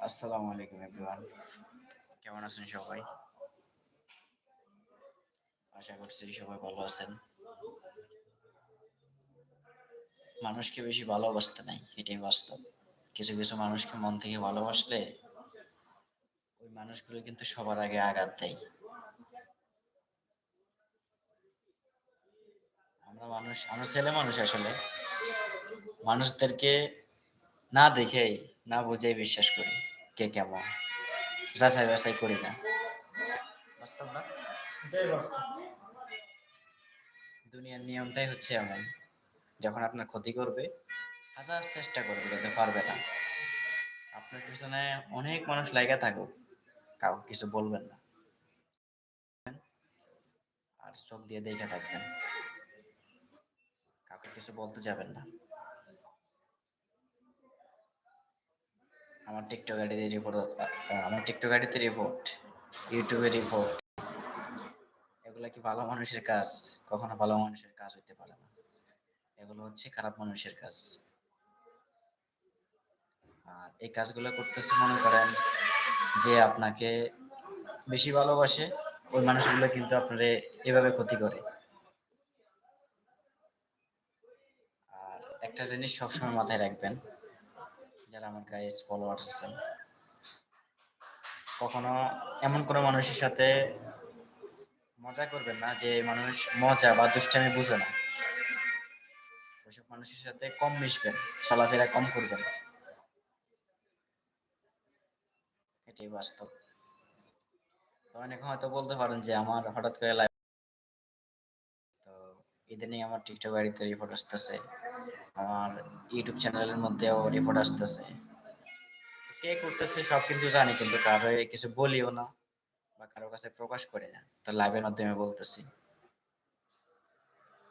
আসসালামু আলাইকুম এভরিওয়ান কেমন আছেন সবাই? আশা করছি সবাই ভালো আছেন। মানুষকে বেশি ভালোবাসতে নাই এটাই বাস্তব। কিছু কিছু মানুষকে মন থেকে ভালোবাসলে ওই মানুষগুলো কিন্তু সবার আগে আঘাত দেয়। আমরা মানুষ আমরা ছেলে মানুষ আসলে। মানুষদেরকে না দেখেই না বুঝেই বিশ্বাস করি। কে কেমন? যাচাই বাছাই করি না। বাস্তব না? দুনিয়ার নিয়মটাই হচ্ছে এমন যখন আপনার ক্ষতি করবে হাজার চেষ্টা করবে কিন্তু পারবে না। আপনার পিছনে অনেক মানুষ লাগা থাকুক কাউকে কিছু বলবেন না। আর চোখ দিয়ে দেখে থাকবেন। কাউকে কিছু বলতে যাবেন না। আমার টিকটক আইডিতে রিপোর্ট আমার টিকটক আইডিতে রিপোর্ট ইউটিউবে রিপোর্ট এগুলা কি ভালো মানুষের কাজ? কখনো ভালো মানুষের কাজ হইতে পারে না। এগুলো হচ্ছে খারাপ মানুষের কাজ। আর এই কাজগুলো করতেছে, মনে করেন যে আপনাকে বেশি ভালোবাসে, ওই মানুষগুলো কিন্তু আপনারে এভাবে ক্ষতি করে। আর একটা জিনিস সবসময় মাথায় রাখবেন যারা আমার গাইস ফলোয়ার্স আছেন, কখনো এমন কোনো মানুষের সাথে মজা করবেন না যে মানুষ মজা বা দুষ্টামি বুঝে না। ওইসব মানুষের সাথে কম মিশবেন, চলাফেরা কম করবেন। এটাই বাস্তব। তো অনেকে হয়তো বলতে পারেন যে আমার হঠাৎ করে লাইভ তো ইদানিং আমার টিকটক বাড়িতে রিপোর্ট আসতেছে। আমার ইউটিউব চ্যানেলের মধ্যেও রিপোর্ট আসতেছে। কে করতেছে সব কিন্তু জানি, কিন্তু কারও কিছু বলিও না বা কারও কাছে প্রকাশ করি না। তো লাইভের মাধ্যমে বলতেছি।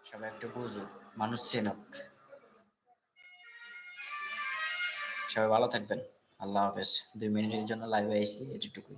সবাই একটু বুঝুক, মানুষ চেনুক। সবাই ভালো থাকবেন। আল্লাহ হাফেজ। দুই মিনিটের জন্য লাইভে আইছি এটুকুই